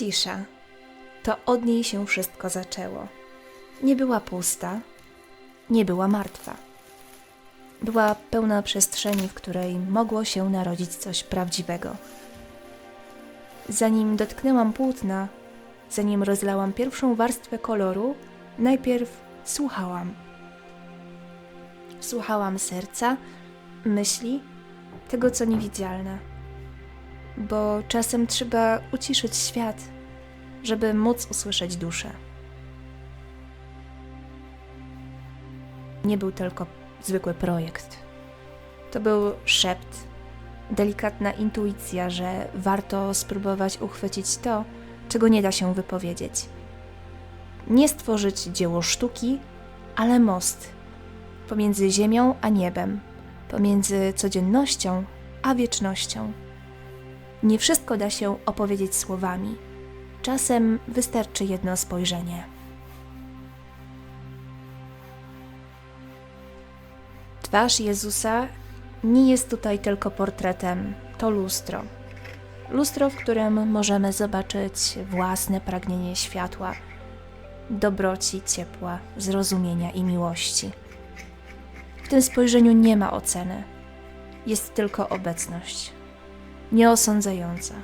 Cisza. To od niej się wszystko zaczęło. Nie była pusta, nie była martwa. Była pełna przestrzeni, w której mogło się narodzić coś prawdziwego. Zanim dotknęłam płótna, zanim rozlałam pierwszą warstwę koloru, najpierw słuchałam. Słuchałam serca, myśli, tego co niewidzialne. Bo czasem trzeba uciszyć świat, żeby móc usłyszeć duszę. Nie był tylko zwykły projekt. To był szept, delikatna intuicja, że warto spróbować uchwycić to, czego nie da się wypowiedzieć. Nie stworzyć dzieło sztuki, ale most pomiędzy ziemią a niebem, pomiędzy codziennością a wiecznością. Nie wszystko da się opowiedzieć słowami. Czasem wystarczy jedno spojrzenie. Twarz Jezusa nie jest tutaj tylko portretem, to lustro. Lustro, w którym możemy zobaczyć własne pragnienie światła, dobroci, ciepła, zrozumienia i miłości. W tym spojrzeniu nie ma oceny, jest tylko obecność. Nieosądzająca,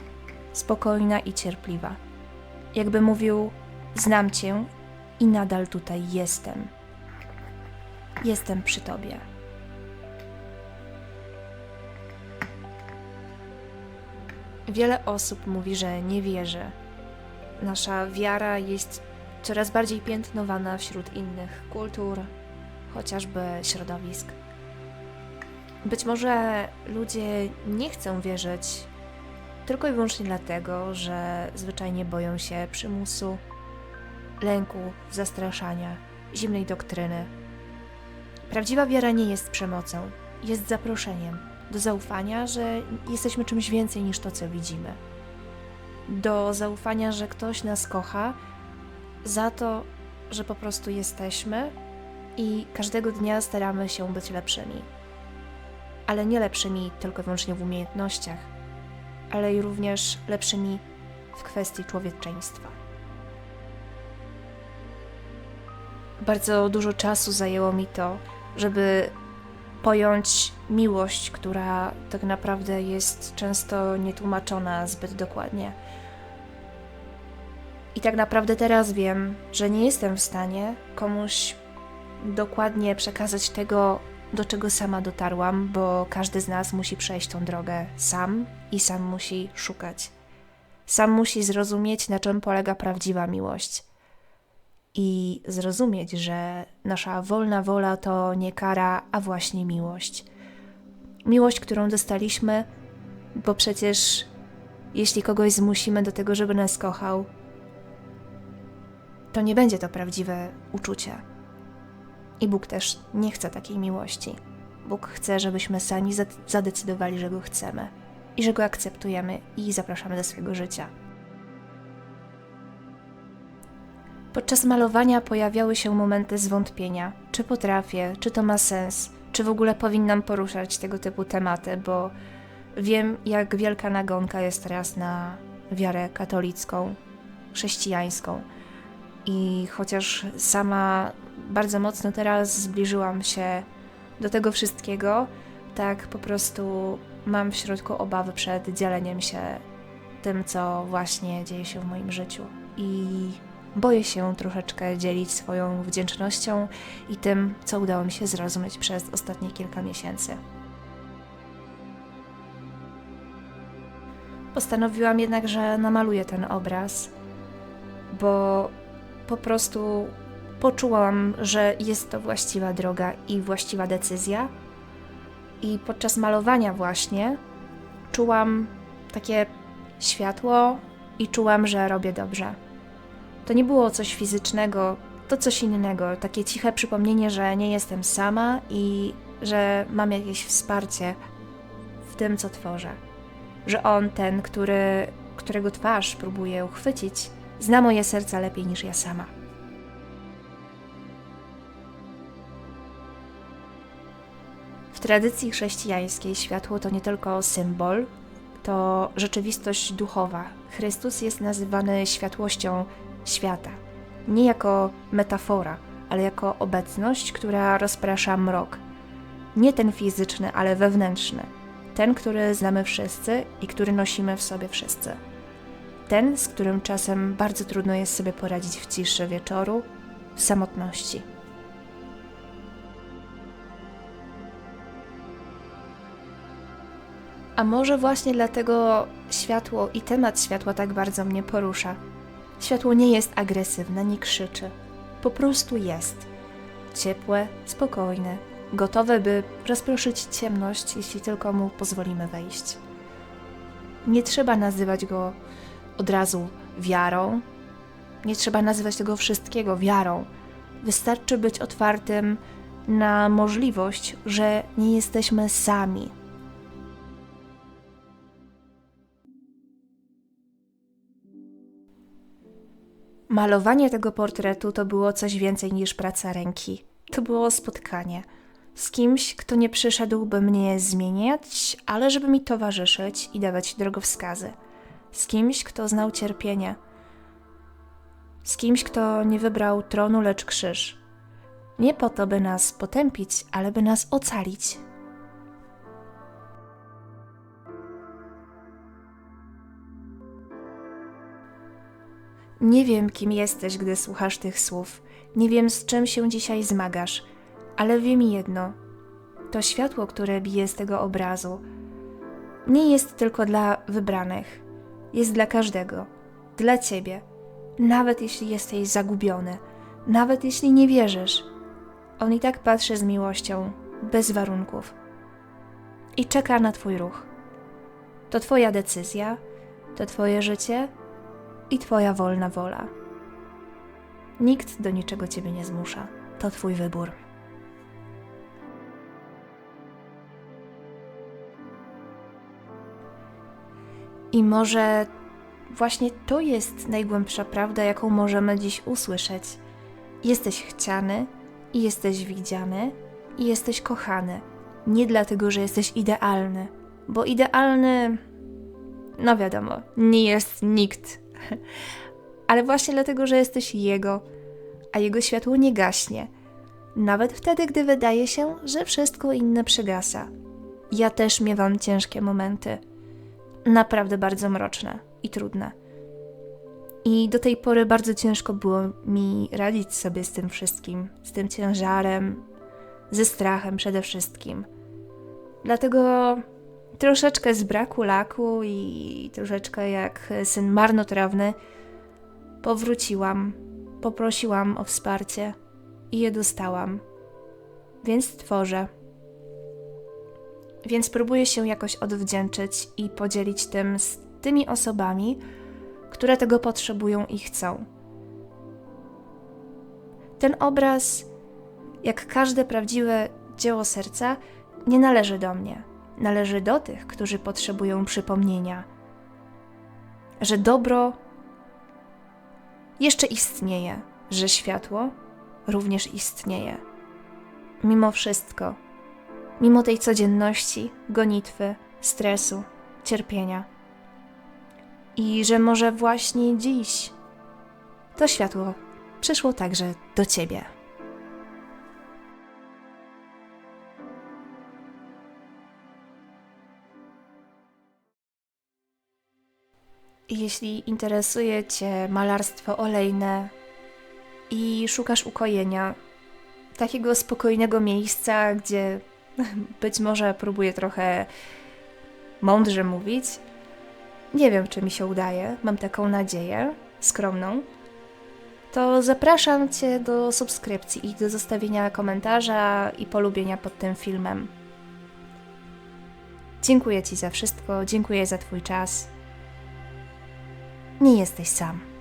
spokojna i cierpliwa. Jakby mówił: Znam Cię i nadal tutaj jestem. Jestem przy Tobie. Wiele osób mówi, że nie wierzy. Nasza wiara jest coraz bardziej piętnowana wśród innych kultur, chociażby środowisk. Być może ludzie nie chcą wierzyć tylko i wyłącznie dlatego, że zwyczajnie boją się przymusu, lęku, zastraszania, zimnej doktryny. Prawdziwa wiara nie jest przemocą, jest zaproszeniem do zaufania, że jesteśmy czymś więcej niż to, co widzimy. Do zaufania, że ktoś nas kocha za to, że po prostu jesteśmy i każdego dnia staramy się być lepszymi. Ale nie lepszymi tylko i wyłącznie w umiejętnościach, ale i również lepszymi w kwestii człowieczeństwa. Bardzo dużo czasu zajęło mi to, żeby pojąć miłość, która tak naprawdę jest często nietłumaczona zbyt dokładnie. I tak naprawdę teraz wiem, że nie jestem w stanie komuś dokładnie przekazać tego, do czego sama dotarłam, bo każdy z nas musi przejść tą drogę sam i sam musi szukać. Sam musi zrozumieć, na czym polega prawdziwa miłość. I zrozumieć, że nasza wolna wola to nie kara, a właśnie miłość. Miłość, którą dostaliśmy, bo przecież jeśli kogoś zmusimy do tego, żeby nas kochał, to nie będzie to prawdziwe uczucie. I Bóg też nie chce takiej miłości. Bóg chce, żebyśmy sami zadecydowali, że go chcemy i że go akceptujemy i zapraszamy do swojego życia. Podczas malowania pojawiały się momenty zwątpienia, czy potrafię, czy to ma sens, czy w ogóle powinnam poruszać tego typu tematy, bo wiem, jak wielka nagonka jest teraz na wiarę katolicką, chrześcijańską. I chociaż sama bardzo mocno teraz zbliżyłam się do tego wszystkiego, tak po prostu mam w środku obawy przed dzieleniem się tym, co właśnie dzieje się w moim życiu. I boję się troszeczkę dzielić swoją wdzięcznością i tym, co udało mi się zrozumieć przez ostatnie kilka miesięcy. Postanowiłam jednak, że namaluję ten obraz, bo po prostu poczułam, że jest to właściwa droga i właściwa decyzja. I podczas malowania, właśnie czułam takie światło i czułam, że robię dobrze. To nie było coś fizycznego, to coś innego, takie ciche przypomnienie, że nie jestem sama i że mam jakieś wsparcie w tym, co tworzę. Że on, ten, który, którego twarz próbuję uchwycić, zna moje serce lepiej niż ja sama. W tradycji chrześcijańskiej światło to nie tylko symbol, to rzeczywistość duchowa. Chrystus jest nazywany światłością świata. Nie jako metafora, ale jako obecność, która rozprasza mrok. Nie ten fizyczny, ale wewnętrzny. Ten, który znamy wszyscy i który nosimy w sobie wszyscy. Ten, z którym czasem bardzo trudno jest sobie poradzić w ciszy wieczoru, w samotności. A może właśnie dlatego światło i temat światła tak bardzo mnie porusza. Światło nie jest agresywne, nie krzyczy. Po prostu jest. Ciepłe, spokojne, gotowe, by rozproszyć ciemność, jeśli tylko mu pozwolimy wejść. Nie trzeba nazywać go od razu wiarą. Nie trzeba nazywać tego wszystkiego wiarą. Wystarczy być otwartym na możliwość, że nie jesteśmy sami. Malowanie tego portretu to było coś więcej niż praca ręki. To było spotkanie z kimś, kto nie przyszedł, by mnie zmieniać, ale żeby mi towarzyszyć i dawać drogowskazy. Z kimś, kto znał cierpienie. Z kimś, kto nie wybrał tronu, lecz krzyż. Nie po to, by nas potępić, ale by nas ocalić. Nie wiem, kim jesteś, gdy słuchasz tych słów. Nie wiem, z czym się dzisiaj zmagasz, ale wiem jedno: to światło, które bije z tego obrazu, nie jest tylko dla wybranych, jest dla każdego, dla ciebie. Nawet jeśli jesteś zagubiony, nawet jeśli nie wierzysz, on i tak patrzy z miłością, bez warunków. I czeka na Twój ruch. To Twoja decyzja, to Twoje życie i Twoja wolna wola. Nikt do niczego Ciebie nie zmusza. To Twój wybór. I może właśnie to jest najgłębsza prawda, jaką możemy dziś usłyszeć. Jesteś chciany i jesteś widziany i jesteś kochany. Nie dlatego, że jesteś idealny, bo idealny, no wiadomo, nie jest nikt. Ale właśnie dlatego, że jesteś Jego, a Jego światło nie gaśnie. Nawet wtedy, gdy wydaje się, że wszystko inne przygasa. Ja też miewam ciężkie momenty naprawdę bardzo mroczne i trudne. I do tej pory bardzo ciężko było mi radzić sobie z tym wszystkim, z tym ciężarem, ze strachem przede wszystkim. Dlatego troszeczkę z braku laku i troszeczkę jak syn marnotrawny powróciłam, poprosiłam o wsparcie i je dostałam. Więc tworzę. Więc próbuję się jakoś odwdzięczyć i podzielić tym z tymi osobami, które tego potrzebują i chcą. Ten obraz, jak każde prawdziwe dzieło serca, nie należy do mnie. Należy do tych, którzy potrzebują przypomnienia, że dobro jeszcze istnieje, że światło również istnieje. Mimo wszystko mimo tej codzienności, gonitwy, stresu, cierpienia. I że może właśnie dziś to światło przyszło także do ciebie. Jeśli interesuje Cię malarstwo olejne i szukasz ukojenia, takiego spokojnego miejsca, gdzie być może próbuję trochę mądrze mówić. Nie wiem, czy mi się udaje, mam taką nadzieję, skromną. To zapraszam Cię do subskrypcji i do zostawienia komentarza i polubienia pod tym filmem. Dziękuję Ci za wszystko, dziękuję za Twój czas. Nie jesteś sam.